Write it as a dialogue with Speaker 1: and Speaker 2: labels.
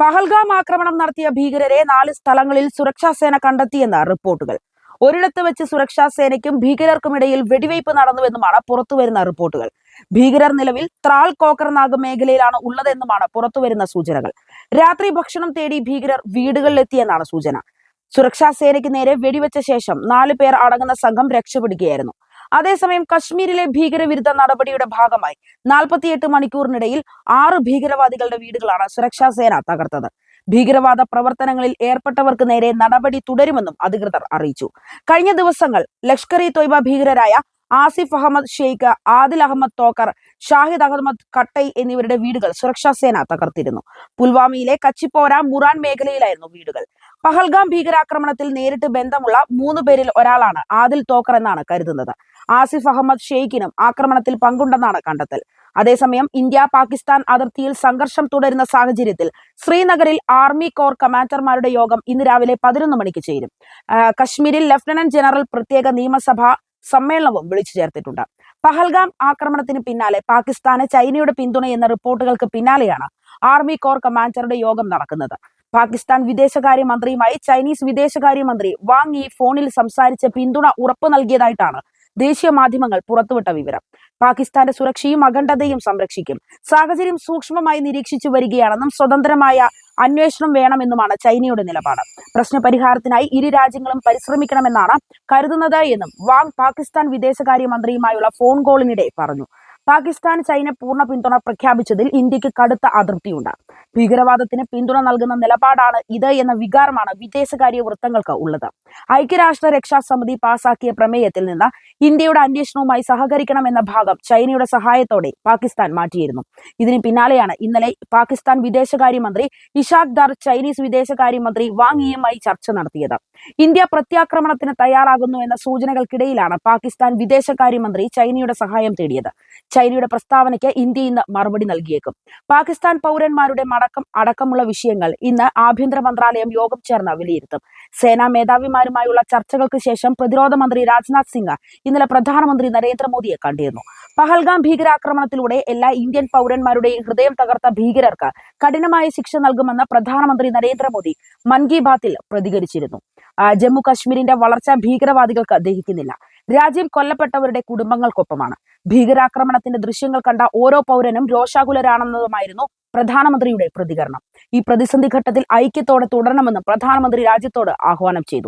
Speaker 1: പഹൽഗാം ആക്രമണം നടത്തിയ ഭീകരരെ നാല് സ്ഥലങ്ങളിൽ സുരക്ഷാ സേന കണ്ടെത്തിയെന്ന് റിപ്പോർട്ടുകൾ. ഒരിടത്ത് വെച്ച് സുരക്ഷാ സേനയ്ക്കും ഭീകരർക്കുമിടയിൽ വെടിവയ്പ് നടന്നുവെന്നുമാണ് പുറത്തുവരുന്ന റിപ്പോർട്ടുകൾ. ഭീകരർ നിലവിൽ ത്രാൾ കോക്കർനാഗ് മേഖലയിലാണ് ഉള്ളതെന്നുമാണ് പുറത്തുവരുന്ന സൂചനകൾ. രാത്രി ഭക്ഷണം തേടി ഭീകരർ വീടുകളിലെത്തിയെന്നാണ് സൂചന. സുരക്ഷാ സേനയ്ക്ക് നേരെ വെടിവെച്ച ശേഷം നാല് പേർ അടങ്ങുന്ന സംഘം രക്ഷപ്പെടുകയായിരുന്നു. അതേസമയം കശ്മീരിലെ ഭീകരവിരുദ്ധ നടപടിയുടെ ഭാഗമായി നാൽപ്പത്തിയെട്ട് മണിക്കൂറിനിടയിൽ ആറ് ഭീകരവാദികളുടെ വീടുകളാണ് സുരക്ഷാ സേന തകർത്തത്. ഭീകരവാദ പ്രവർത്തനങ്ങളിൽ ഏർപ്പെട്ടവർക്ക് നേരെ നടപടി തുടരുമെന്നും അധികൃതർ അറിയിച്ചു. കഴിഞ്ഞ ദിവസങ്ങൾ ലഷ്കർ ഇ തൊയ്ബ ഭീകരരായ ആസിഫ് അഹമ്മദ് ഷെയ്ഖ് ആദിൽ അഹമ്മദ് തോക്കർ ഷാഹിദ് അഹമ്മദ് കട്ടൈ എന്നിവരുടെ വീടുകൾ സുരക്ഷാ സേന തകർത്തിരുന്നു. പുൽവാമയിലെ കച്ചിപ്പോര മുറാൻ മേഖലയിലായിരുന്നു വീടുകൾ. പഹൽഗാം ഭീകരാക്രമണത്തിൽ നേരിട്ട് ബന്ധമുള്ള മൂന്ന് പേരിൽ ഒരാളാണ് ആദിൽ തോക്കർ എന്നാണ് കരുതുന്നത്. ആസിഫ് അഹമ്മദ് ഷെയ്ഖിനും ആക്രമണത്തിൽ പങ്കുണ്ടെന്നാണ് കണ്ടെത്തൽ. അതേസമയം ഇന്ത്യ പാകിസ്ഥാൻ അതിർത്തിയിൽ സംഘർഷം തുടരുന്ന സാഹചര്യത്തിൽ ശ്രീനഗറിൽ ആർമി കോർ കമാൻഡർമാരുടെ യോഗം ഇന്ന് രാവിലെ പതിനൊന്ന് മണിക്ക് ചേരും. കശ്മീരിൽ ലഫ്റ്റനന്റ് ജനറൽ പ്രത്യേക നിയമസഭ സമ്മേളനവും വിളിച്ചു ചേർത്തിട്ടുണ്ട്. പഹൽഗാം ആക്രമണത്തിന് പിന്നാലെ പാകിസ്ഥാന് ചൈനയുടെ പിന്തുണ എന്ന റിപ്പോർട്ടുകൾക്ക് പിന്നാലെയാണ് ആർമി കോർ കമാൻഡറുടെ യോഗം നടക്കുന്നത്. പാകിസ്ഥാൻ വിദേശകാര്യ മന്ത്രിയുമായി ചൈനീസ് വിദേശകാര്യമന്ത്രി വാങ് ഈ ഫോണിൽ സംസാരിച്ച് പിന്തുണ ഉറപ്പു നൽകിയതായിട്ടാണ് ദേശീയ മാധ്യമങ്ങൾ പുറത്തുവിട്ട വിവരം. പാകിസ്ഥാന്റെ സുരക്ഷയും അഖണ്ഡതയും സംരക്ഷിക്കും. സാഹചര്യം സൂക്ഷ്മമായി നിരീക്ഷിച്ചു വരികയാണെന്നും സ്വതന്ത്രമായ അന്വേഷണം വേണമെന്നുമാണ് ചൈനയുടെ നിലപാട്. പ്രശ്നപരിഹാരത്തിനായി ഇരു രാജ്യങ്ങളും പരിശ്രമിക്കണമെന്നാണ് കരുതുന്നത് എന്നും വാങ് പാകിസ്ഥാൻ വിദേശകാര്യ മന്ത്രിയുമായുള്ള ഫോൺ കോളിനിടെ പറഞ്ഞു. പാകിസ്ഥാൻ ചൈന പൂർണ പിന്തുണ പ്രഖ്യാപിച്ചതിൽ ഇന്ത്യയ്ക്ക് കടുത്ത അതൃപ്തിയുണ്ട്. ഭീകരവാദത്തിന് പിന്തുണ നൽകുന്ന നിലപാടാണ് ഇത് എന്ന വികാരമാണ് വിദേശകാര്യ വൃത്തങ്ങൾക്ക് ഉള്ളത്. ഐക്യരാഷ്ട്ര രക്ഷാ സമിതി പാസാക്കിയ പ്രമേയത്തിൽ നിന്ന് ഇന്ത്യയുടെ അന്വേഷണവുമായി സഹകരിക്കണമെന്ന ഭാഗം ചൈനയുടെ സഹായത്തോടെ പാകിസ്ഥാൻ മാറ്റിയിരുന്നു. ഇതിന് പിന്നാലെയാണ് ഇന്നലെ പാകിസ്ഥാൻ വിദേശകാര്യമന്ത്രി ഇഷാഖ് ദാർ ചൈനീസ് വിദേശകാര്യമന്ത്രി വാങ് യിയുമായി ചർച്ച നടത്തിയത്. ഇന്ത്യ പ്രത്യാക്രമണത്തിന് തയ്യാറാകുന്നു എന്ന സൂചനകൾക്കിടയിലാണ് പാകിസ്ഥാൻ വിദേശകാര്യമന്ത്രി ചൈനയുടെ സഹായം തേടിയത്. ചൈനയുടെ പ്രസ്താവനയ്ക്ക് ഇന്ത്യ ഇന്ന് മറുപടി നൽകിയേക്കും. പാകിസ്ഥാൻ പൗരന്മാരുടെ മടക്കം അടക്കമുള്ള വിഷയങ്ങൾ ഇന്ന് ആഭ്യന്തര മന്ത്രാലയം യോഗം ചേർന്ന് വിലയിരുത്തും. സേനാ മേധാവിമാരുമായുള്ള ചർച്ചകൾക്ക് ശേഷം പ്രതിരോധ മന്ത്രി രാജ്നാഥ് സിംഗ് ഇന്നലെ പ്രധാനമന്ത്രി നരേന്ദ്രമോദിയെ കണ്ടിരുന്നു. പഹൽഗാം ഭീകരാക്രമണത്തിലൂടെ എല്ലാ ഇന്ത്യൻ പൗരന്മാരുടെയും ഹൃദയം തകർത്ത ഭീകരർക്ക് കഠിനമായ ശിക്ഷ നൽകുമെന്ന് പ്രധാനമന്ത്രി നരേന്ദ്രമോദി മൻ കി ബാത്തിൽ പ്രതികരിച്ചിരുന്നു. ജമ്മു കാശ്മീരിന്റെ വളർച്ച ഭീകരവാദികൾക്ക് ദഹിക്കുന്നില്ല. രാജ്യം കൊല്ലപ്പെട്ടവരുടെ കുടുംബങ്ങൾക്കൊപ്പമാണ്. ഭീകരാക്രമണത്തിന്റെ ദൃശ്യങ്ങൾ കണ്ട ഓരോ പൗരനും രോഷാകുലരാണെന്നതുമായിരുന്നു പ്രധാനമന്ത്രിയുടെ പ്രതികരണം. ഈ പ്രതിസന്ധി ഘട്ടത്തിൽ ഐക്യത്തോടെ തുടരണമെന്നും പ്രധാനമന്ത്രി രാജ്യത്തോട് ആഹ്വാനം ചെയ്തു.